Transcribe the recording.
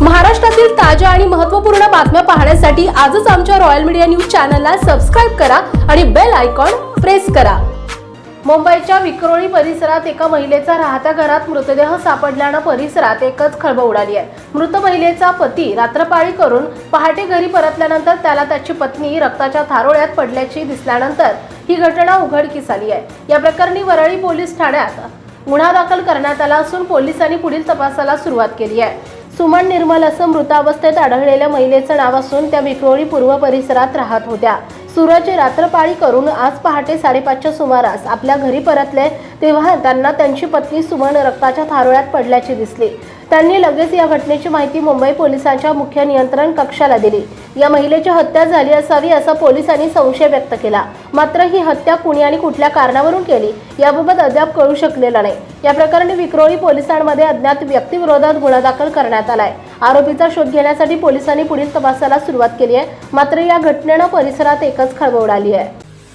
महाराष्ट्रातील ताज्या आणि महत्त्वपूर्ण बातम्या पाहण्यासाठी आजच आमच्या रॉयल मीडिया न्यूज चॅनलला सबस्क्राईब करा आणि बेल आयकॉन प्रेस करा. मुंबईच्या विक्रोळी परिसरात एका महिलेचा राहत्या घरात मृतदेह सापडल्यानं परिसरात एकच खळबळ उडाली आहे. मृत महिलेचा पती रात्रपाळी करून पहाटे घरी परतल्यानंतर त्याला त्याची पत्नी रक्ताच्या थारोळ्यात पडल्याची दिसल्यानंतर ही घटना उघडकीस आली आहे. या प्रकरणी वरळी पोलीस ठाण्यात गुन्हा दाखल करण्यात आला असून पोलिसांनी पुढील तपासाला सुरुवात केली आहे. सुमन निर्मल असं मृतावस्थेत आढळलेल्या महिलेचं नाव असून त्या विक्रोळी पूर्व परिसरात राहत होत्या. सूरज रात्रपाळी करून आज पहाटे साडेपाचच्या सुमारास आपल्या घरी परतले तेव्हा त्यांना त्यांची पत्नी सुमन रक्ताच्या थारोळ्यात पडल्याची दिसली. त्यांनी लगेच या घटनेची माहिती मुंबई पोलिसांच्या मुख्य नियंत्रण कक्षाला दिली. या महिलेची हत्या झाली असावी असा पोलिसांनी संशय व्यक्त केला. मात्र ही हत्या कुणी आणि कुठल्या कारणावरून केली याबाबत अद्याप कळू शकलेला नाही. या प्रकरणी विक्रोळी पोलिसांमध्ये अज्ञात व्यक्तीविरोधात गुन्हा दाखल करण्यात आलाय. आरोपीचा शोध घेण्यासाठी पोलिसांनी पुढील तपासाला सुरुवात केली आहे. मात्र या घटनेनं परिसरात एकच खळबळ उडाली आहे.